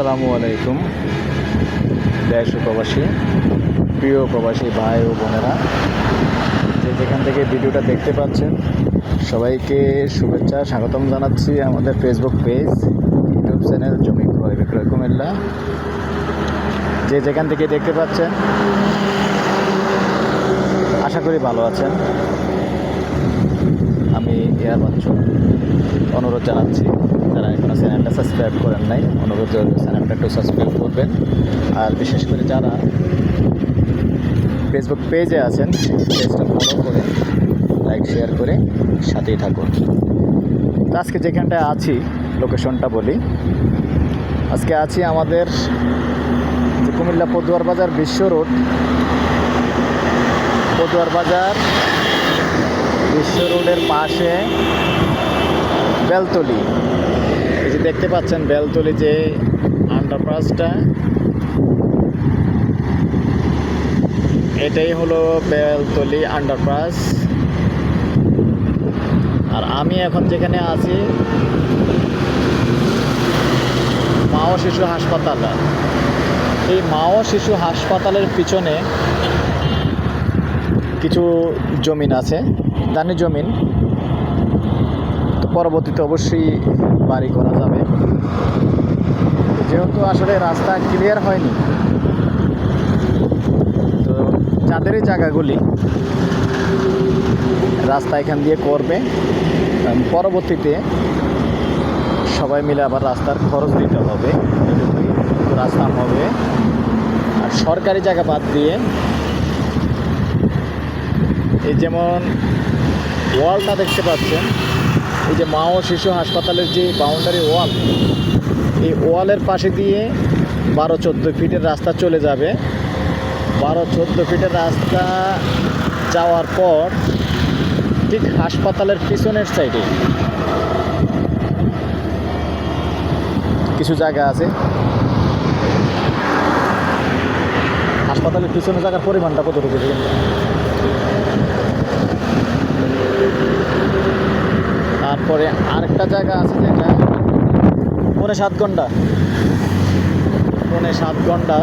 আসসালামু আলাইকুম, দেশ প্রবাসী, প্রিয় প্রবাসী ভাই ও বোনেরা। যে যেখান থেকে ভিডিওটা দেখতে পাচ্ছেন, সবাইকে শুভেচ্ছা, স্বাগতম জানাচ্ছি আমাদের ফেসবুক পেজ ইউটিউব চ্যানেল জমি ক্রয় বিক্রয় কুমিল্লা। যে যেখান থেকে দেখতে পাচ্ছেন, আশা করি ভালো আছেন। আমি এয়ার বাচ্চু অনুরোধ জানাচ্ছি। যারা এখনও চ্যানেলটা সাবস্ক্রাইব করেন নাই, অনুরোধ চ্যানেলটা একটু সাবস্ক্রাইব করবেন। আর বিশেষ করে যারা ফেসবুক পেজে আছেন পেজটা ফলো করে লাইক শেয়ার করে সাথেই থাকুন। তো আজকে যেখানটায় আছি লোকেশনটা বলি। আজকে আছি আমাদের কুমিল্লা পদুয়ার বাজার বিশ্ব রোড। পদুয়ার বাজার বিশ্ব রোডের পাশে বেলতলি। দেখতে পাচ্ছেন বেলতলি যে আন্ডারপাসটা এটাই হলো বেলতলি আন্ডারপাস আর আমি এখন যেখানে আছি মা ও শিশু হাসপাতাল। এই মা ও শিশু হাসপাতালের পিছনে কিছু জমিন আছে, দানি জমিন। পরবর্তীতে অবশ্যই বাড়ি করা যাবে যেহেতু আসলে রাস্তা ক্লিয়ার হয়নি, তো যাদের জায়গাগুলি রাস্তা এখান দিয়ে করবে পরবর্তীতে সবাই মিলে আবার রাস্তার খরচ দিতে হবে। রাস্তা হবে আর সরকারি জায়গা বাদ দিয়ে এই যেমন ওয়ালটা দেখতে পাচ্ছেন এই যে মা ও শিশু হাসপাতালের যে বাউন্ডারি ওয়াল এই ওয়ালের পাশে দিয়ে বারো চোদ্দ ফিটের রাস্তা চলে যাবে। বারো চোদ্দ ফিটের রাস্তা যাওয়ার পর ঠিক হাসপাতালের পিছনের সাইডে কিছু জায়গা আছে। হাসপাতালের পিছনে জায়গার পরিমাণটা কতটুকু দেখেন তো? তারপরে আরেকটা জায়গা আছে যেটা পৌনে সাত ঘণ্টা। পৌনে সাত ঘণ্টা।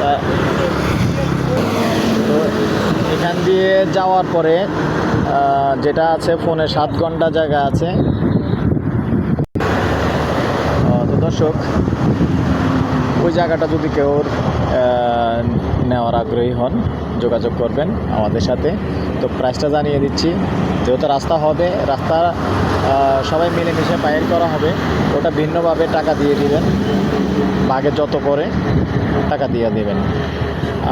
তা- এখান দিয়ে যাওয়ার পরে যেটা আছে ফোনে সাত ঘণ্টা জায়গা আছে। তো দর্শক, ওই জায়গাটা যদি কেউ নেওয়ার আগ্রহী হন, যোগাযোগ করবেন আমাদের সাথে। তো প্রাইসটা জানিয়ে দিচ্ছি, যেহেতু রাস্তা হবে, রাস্তা সবাই মিলেমিশে বাইর করা হবে, ওটা ভিন্নভাবে টাকা দিয়ে দিবেন, বাঘে যত করে, টাকা দিয়ে দেবেন।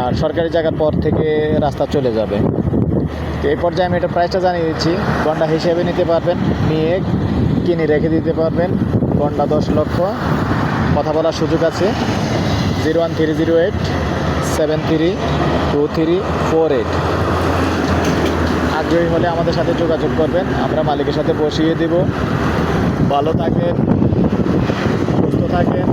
আর সরকারি জায়গার পর থেকে রাস্তা চলে যাবে। তো এই পর্যায়ে আমি এটা প্রাইসটা জানিয়ে দিচ্ছি গন্ডা হিসেবে নিতে পারবেন, নিয়ে কিনে রেখে দিতে পারবেন গন্ডা দশ লক্ষ, কথা বলার সুযোগ আছে zero one three zero eight seven three two three four eight আগ্রহী হলে আমাদের সাথে যোগাযোগ করবেন। আমরা মালিকের সাথে বসিয়ে দেব। ভালো থাকেন, সুস্থ থাকেন।